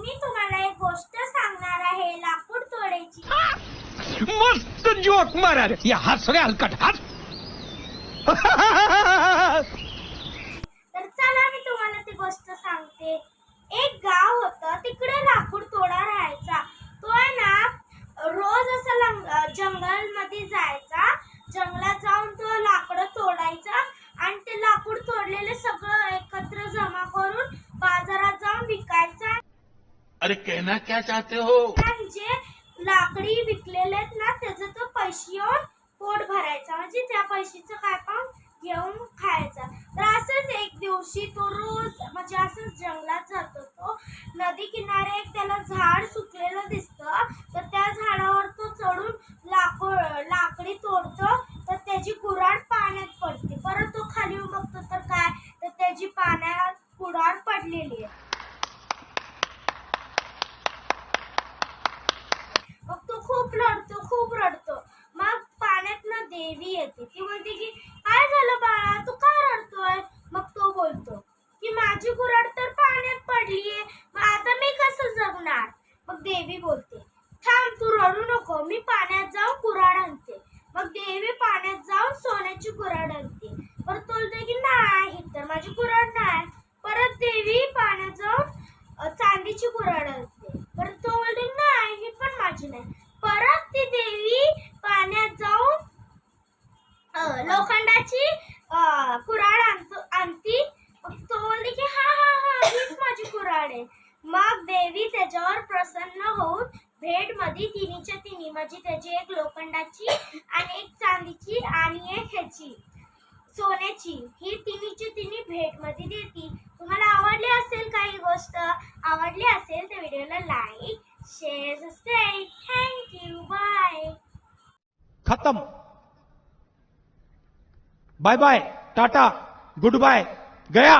मी तुम्हाला एक गोष्ट सांगणार आहे लाकूड तोडायची मस्त जोक मारा रे या हस रे हलकट हस तर चला मी तुम्हाला ती गोष्ट सांगते. एक गाव होतं तिकडे लाकूड तोडा राहायचा. तो आहे ना रोज असं लंग जंगलमध्ये जायचा. जंगलात जाऊन तो लाकडं तोडायचा आणि ते लाकूड तोडलेले सगळं अरे कहना क्या चाहते हो? जे लाकडी विकलेले आहेत ना त्याचं तो पैसे येऊन पोट भरायचा. म्हणजे त्या पैशाचं काय पण घेऊन खायचा. तर असंच एक दिवशी तो रोज म्हणजे असंच जंगलात जातो तो. नदी किनारे एक त्याला झाड सुकलेलं दिसतं. तर त्या झाडावर तो चढून लाकूड लाकडी तोडतो तर त्याची कुऱ्हाड पाण्यात पडते परत तो खाली येऊन बघतो तर काय तर त्याची पाण्यात कुऱ्हाड पडलेली आहे मग तो खूप रडतो खूप रडतो. मग पाण्यातनं देवी येते. ती म्हणते की काय झालं बाळा? तू का रडतोय? मग तो बोलतो की माझी गुराड तर पाण्यात पडलीये. मग आता मी कसं जगणार? मग देवी बोलते थांब तू रडू नको. मी पाण्यात जाऊन कुऱ्हाड आणते. मग देवी पाण्यात जाऊन सोन्याची कुऱ्हाड आणते. परत तो बोलते की नाही तर माझी कुऱ्हाड नाही. परत देवी पाण्यात जाऊन चांदीची कुराड आणते परत तो बोलते नाही ही पण माझी नाही परत ती देवी पाण्यात जाऊन अ, लोखंडाची अ, कुऱ्हाड आणतो आणती. तो बोलली की हा हा हा हीच माझी कुऱ्हाड आहे. मग देवी त्याच्यावर प्रसन्न होऊन भेटमध्ये तिन्हीच्या तिन्ही म्हणजे त्याची एक लोखंडाची आणि एक चांदीची आणि एक ह्याची सोन्याची ही तिन्हीची तिन्ही भेटमध्ये देती. तुम्हाला आवडली असेल काही गोष्ट आवडली असेल तर व्हिडिओला like share subscribe thank you bye खतम. Bye bye Tata goodbye गया।